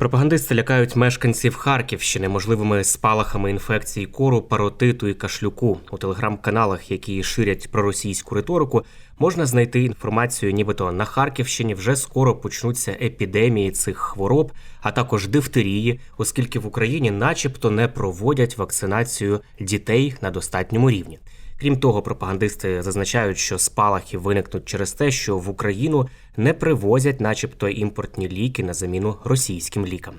Пропагандисти лякають мешканців Харківщини можливими спалахами інфекції кору, паротиту і кашлюку. У телеграм-каналах, які ширять проросійську риторику, можна знайти інформацію, нібито на Харківщині вже скоро почнуться епідемії цих хвороб, а також дифтерії, оскільки в Україні, начебто, не проводять вакцинацію дітей на достатньому рівні. Крім того, пропагандисти зазначають, що спалахи виникнуть через те, що в Україну не привозять, начебто, імпортні ліки на заміну російським лікам.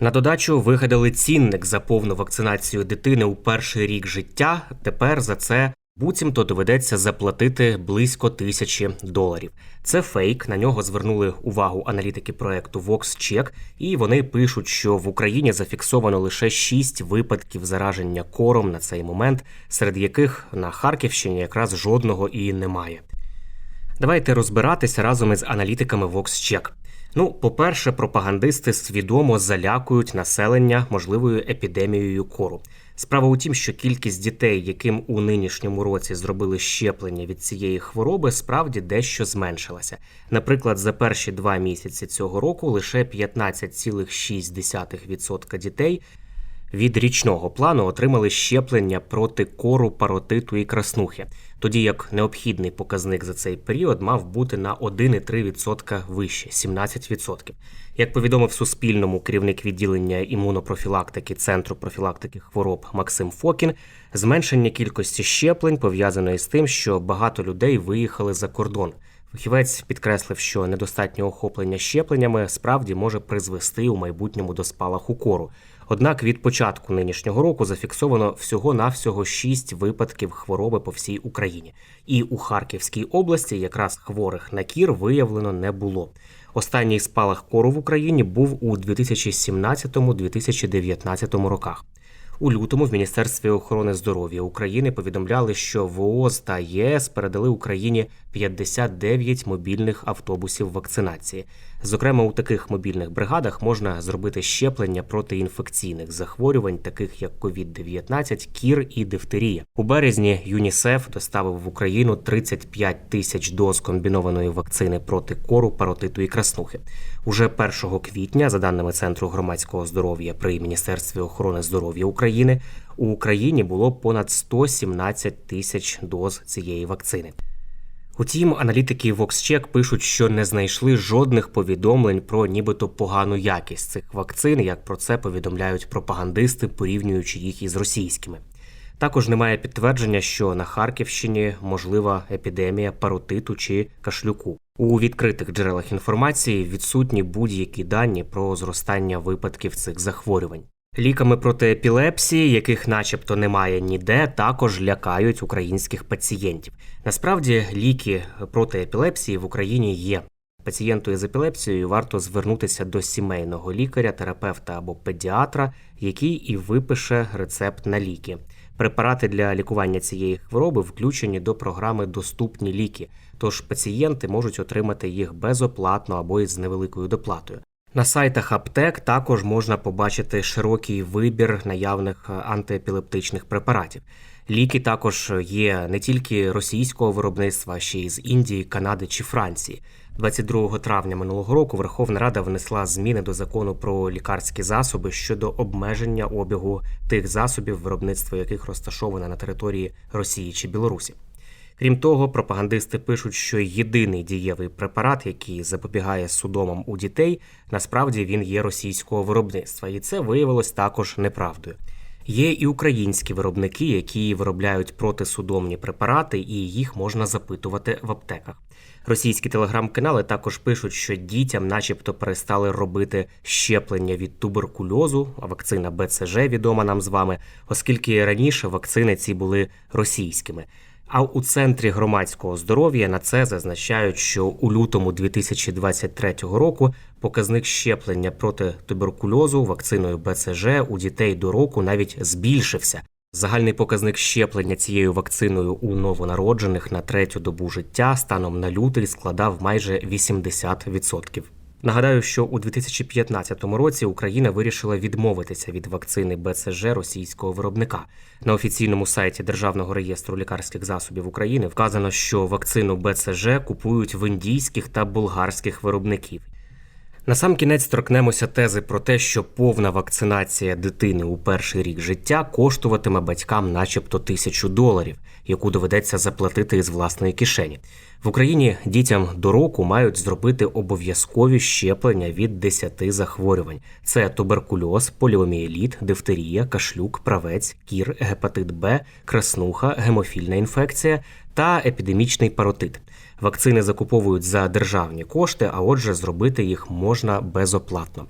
На додачу вигадали цінник за повну вакцинацію дитини у перший рік життя. Тепер за це буцімто доведеться заплатити близько тисячі доларів. Це фейк. На нього звернули увагу аналітики проекту VoxCheck, і вони пишуть, що в Україні зафіксовано лише 6 випадків зараження кором на цей момент, серед яких на Харківщині якраз жодного і немає. Давайте розбиратися разом із аналітиками VoxCheck. Ну, по-перше, пропагандисти свідомо залякують населення можливою епідемією кору. Справа у тім, що кількість дітей, яким у нинішньому році зробили щеплення від цієї хвороби, справді дещо зменшилася. Наприклад, за перші два місяці цього року лише 15,6% дітей від річного плану отримали щеплення проти кору, паротиту і краснухи, тоді як необхідний показник за цей період мав бути на 1,3% вище 17%. Як повідомив Суспільному керівник відділення імунопрофілактики Центру профілактики хвороб Максим Фокін, зменшення кількості щеплень пов'язано із тим, що багато людей виїхали за кордон. Фахівець підкреслив, що недостатнє охоплення щепленнями справді може призвести у майбутньому до спалаху кору. Однак від початку нинішнього року зафіксовано всього-навсього 6 випадків хвороби по всій Україні. І у Харківській області якраз хворих на кір виявлено не було. Останній спалах кору в Україні був у 2017-2019 роках. У лютому в Міністерстві охорони здоров'я України повідомляли, що ВООЗ та ЄС передали Україні 59 мобільних автобусів вакцинації. Зокрема, у таких мобільних бригадах можна зробити щеплення проти інфекційних захворювань, таких як COVID-19, кір і дифтерія. У березні ЮНІСЕФ доставив в Україну 35 тисяч доз комбінованої вакцини проти кору, паротиту і краснухи. Уже 1 квітня, за даними Центру громадського здоров'я при Міністерстві охорони здоров'я України, у Україні було понад 117 тисяч доз цієї вакцини. Утім, аналітики VoxCheck пишуть, що не знайшли жодних повідомлень про нібито погану якість цих вакцин, як про це повідомляють пропагандисти, порівнюючи їх із російськими. Також немає підтвердження, що на Харківщині можлива епідемія паротиту чи кашлюку. У відкритих джерелах інформації відсутні будь-які дані про зростання випадків цих захворювань. Ліками проти епілепсії, яких начебто немає ніде, також лякають українських пацієнтів. Насправді, ліки проти епілепсії в Україні є. Пацієнту із епілепсією варто звернутися до сімейного лікаря, терапевта або педіатра, який і випише рецепт на ліки. Препарати для лікування цієї хвороби включені до програми Доступні ліки, тож пацієнти можуть отримати їх безоплатно або із невеликою доплатою. На сайтах аптек також можна побачити широкий вибір наявних е, антиепілептичних препаратів. Ліки також є не тільки російського виробництва, а ще й з Індії, Канади чи Франції. 22 травня минулого року Верховна Рада внесла зміни до закону про лікарські засоби щодо обмеження обігу тих засобів, виробництво яких розташоване на території Росії чи Білорусі. Крім того, пропагандисти пишуть, що єдиний дієвий препарат, який запобігає судомам у дітей, насправді він є російського виробництва, і це виявилось також неправдою. Є і українські виробники, які виробляють протисудомні препарати, і їх можна запитувати в аптеках. Російські телеграм-канали також пишуть, що дітям, начебто, перестали робити щеплення від туберкульозу, а вакцина БЦЖ відома нам з вами, оскільки раніше вакцини ці були російськими. А у центрі громадського здоров'я на це зазначають, що у лютому 2023 року показник щеплення проти туберкульозу вакциною БЦЖ у дітей до року навіть збільшився. Загальний показник щеплення цією вакциною у новонароджених на третю добу життя станом на лютий складав майже 80%. Нагадаю, що у 2015 році Україна вирішила відмовитися від вакцини БЦЖ російського виробника. На офіційному сайті Державного реєстру лікарських засобів України вказано, що вакцину БЦЖ купують в індійських та болгарських виробників. Насамкінець торкнемося тези про те, що повна вакцинація дитини у перший рік життя коштуватиме батькам, начебто, тисячу доларів, яку доведеться заплатити із власної кишені. В Україні дітям до року мають зробити обов'язкові щеплення від 10 захворювань: це туберкульоз, поліомієліт, дифтерія, кашлюк, правець, кір, гепатит Б, краснуха, гемофільна інфекція та епідемічний паротит. Вакцини закуповують за державні кошти, а отже, зробити їх можна безоплатно.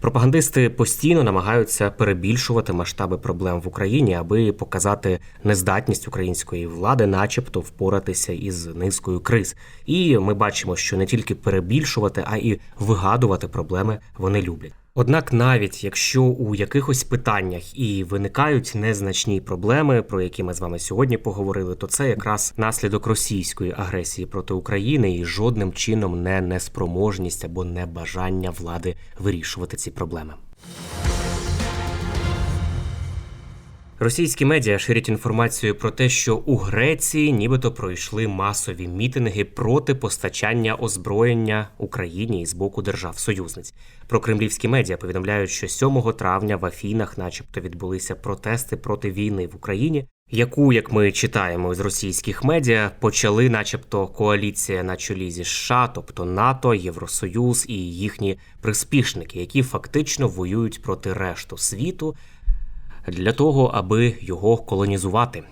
Пропагандисти постійно намагаються перебільшувати масштаби проблем в Україні, аби показати нездатність української влади, начебто, впоратися із низкою криз. І ми бачимо, що не тільки перебільшувати, а і вигадувати проблеми вони люблять. Однак, навіть якщо у якихось питаннях і виникають незначні проблеми, про які ми з вами сьогодні поговорили, то це якраз наслідок російської агресії проти України і жодним чином не неспроможність або небажання влади вирішувати ці проблеми. Російські медіа ширять інформацію про те, що у Греції нібито пройшли масові мітинги проти постачання озброєння Україні із боку держав-союзниць. Про кремлівські медіа повідомляють, що 7 травня в Афінах, начебто, відбулися протести проти війни в Україні, яку, як ми читаємо з російських медіа, почали, начебто, коаліція на чолі зі США, тобто НАТО, Євросоюз і їхні приспішники, які фактично воюють проти решту світу для того, аби його колонізувати.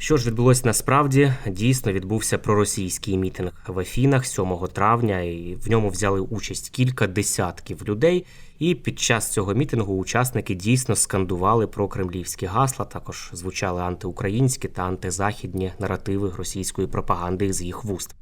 Що ж відбулось насправді? Дійсно відбувся проросійський мітинг в Афінах 7 травня, і в ньому взяли участь кілька десятків людей. І під час цього мітингу учасники дійсно скандували про кремлівські гасла. Також звучали антиукраїнські та антизахідні наративи російської пропаганди з їх вуст.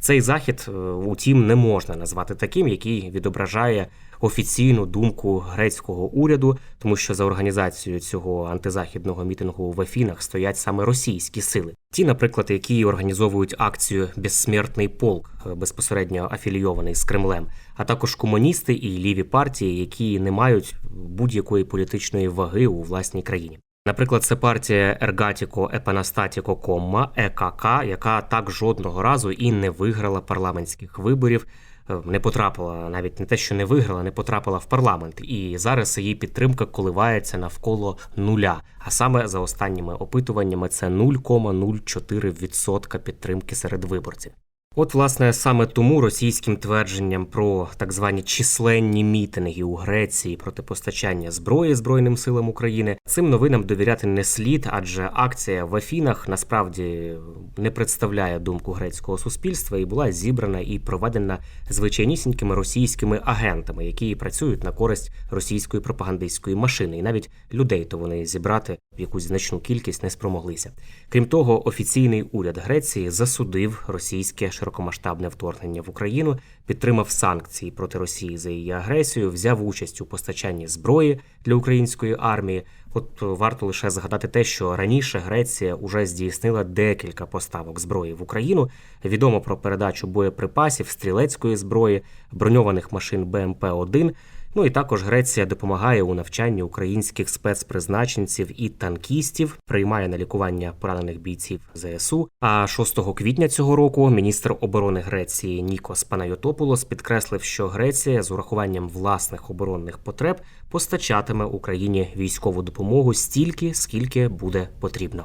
Цей захід, е, утім, не можна назвати таким, який відображає офіційну думку грецького уряду, тому що за організацією цього антизахідного мітингу в Афінах стоять саме російські сили. Ті, наприклад, які організовують акцію Безсмертний полк, е, безпосередньо афілійований з Кремлем, а також комуністи і ліві партії, які не мають будь-якої політичної ваги у власній країні. Наприклад, це партія Ергатіко Епанастатіко Комма ЕКК, яка так жодного разу і не виграла парламентських виборів, е, не потрапила навіть не те, що не виграла, не потрапила в парламент. І зараз її підтримка коливається навколо нуля. А саме за останніми опитуваннями це 0,04% підтримки серед виборців. От, власне, саме тому російським твердженням про так звані численні мітинги у Греції проти постачання зброї Збройним силам України цим новинам довіряти не слід, адже акція в Афінах насправді не представляє думку грецького суспільства і була зібрана і проведена звичайнісінькими російськими агентами, які працюють на користь російської пропагандистської машини, і навіть людей то вони зібрати в якусь значну кількість не спромоглися. Крім того, офіційний уряд Греції засудив російське широкомасштабне вторгнення в Україну, підтримав санкції проти Росії за її агресію, взяв участь у постачанні зброї для української армії. От е, варто лише згадати те, що раніше Греція уже здійснила декілька поставок зброї в Україну. Відомо про передачу боєприпасів, стрілецької зброї, броньованих машин БМП-1. Ну і також Греція допомагає у навчанні українських спецпризначенців і танкістів, приймає на лікування поранених бійців ЗСУ. А 6 квітня цього року міністр оборони Греції Нікос Панайотопулос підкреслив, що Греція з урахуванням власних оборонних потреб постачатиме Україні військову допомогу стільки, скільки буде потрібно.